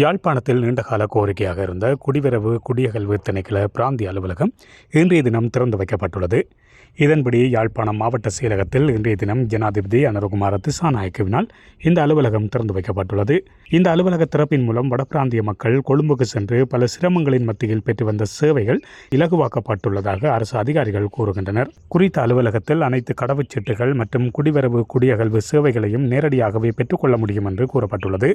யாழ்ப்பாணத்தில் நீண்டகால கோரிக்கையாக இருந்த குடிவரவு குடியகல்வு திணைக்கள பிராந்திய அலுவலகம் இன்றைய தினம் திறந்து வைக்கப்பட்டுள்ளது. இதன்படி யாழ்ப்பாணம் மாவட்ட செயலகத்தில் இன்றைய தினம் ஜனாதிபதி அனுரகுமார திசாநாயக்கவினால் இந்த அலுவலகம் திறந்து வைக்கப்பட்டுள்ளது. இந்த அலுவலக திறப்பின் மூலம் வடபிராந்திய மக்கள் கொழும்புக்கு சென்று பல சிரமங்களின் மத்தியில் பெற்று வந்த சேவைகள் இலகுவாக்கப்பட்டுள்ளதாக அரசு அதிகாரிகள் கூறுகின்றனர். குறித்த அலுவலகத்தில் அனைத்து கடவுச்சீட்டுகள் மற்றும் குடிவரவு குடியகல்வு சேவைகளையும் நேரடியாகவே பெற்றுக்கொள்ள முடியும் என்று கூறப்பட்டுள்ளது.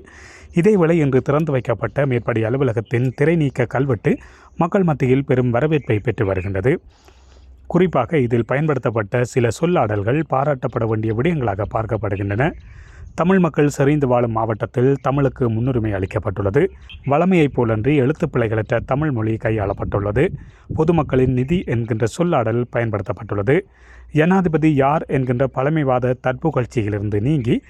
இதேவேளை இன்று திறந்து வைக்கப்பட்ட மேற்படி அலுவலகத்தின் திரை நீக்க கல்வெட்டு மக்கள் மத்தியில் பெரும் வரவேற்பை பெற்று வருகின்றது. குறிப்பாக இதில் பயன்படுத்தப்பட்ட சில சொல்லாடல்கள் பாராட்டப்பட வேண்டிய விடயங்களாக பார்க்கப்படுகின்றன. தமிழ் மக்கள் செறிந்து வாழும் மாவட்டத்தில் தமிழுக்கு முன்னுரிமை அளிக்கப்பட்டுள்ளது. வளமையைப் போலன்றி எழுத்துப்பிழைகளற்ற தமிழ் மொழி கையாளப்பட்டுள்ளது. பொதுமக்களின் நிதி என்கின்ற சொல்லாடல் பயன்படுத்தப்பட்டுள்ளது. ஜனாதிபதி யார் என்கின்ற பழமைவாத தற்புகழ்ச்சியிலிருந்து நீங்கி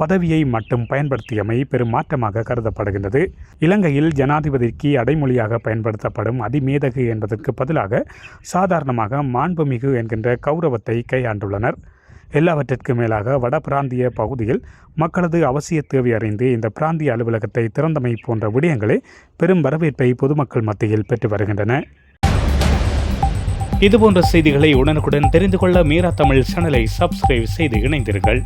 பதவியை மட்டும் பயன்படுத்தியமை பெரும் மாற்றமாக கருதப்படுகின்றது. இலங்கையில் ஜனாதிபதிக்கு அடைமொழியாக பயன்படுத்தப்படும் அதிமேதகு என்பதற்கு பதிலாக சாதாரணமாக மாண்புமிகு என்கின்ற கௌரவத்தை கையாண்டுள்ளனர். எல்லாவற்றிற்கும் மேலாக வட பிராந்திய பகுதியில் மக்களது அவசிய தேவை அறிந்து இந்த பிராந்திய அலுவலகத்தை திறந்தமை போன்ற விடயங்களே பெரும் வரவேற்பை பொதுமக்கள் மத்தியில் பெற்று வருகின்றன. இதுபோன்ற செய்திகளை உடனுக்குடன் தெரிந்து கொள்ள மீரா தமிழ் சேனலை சப்ஸ்கிரைப் செய்து இணைந்தீர்கள்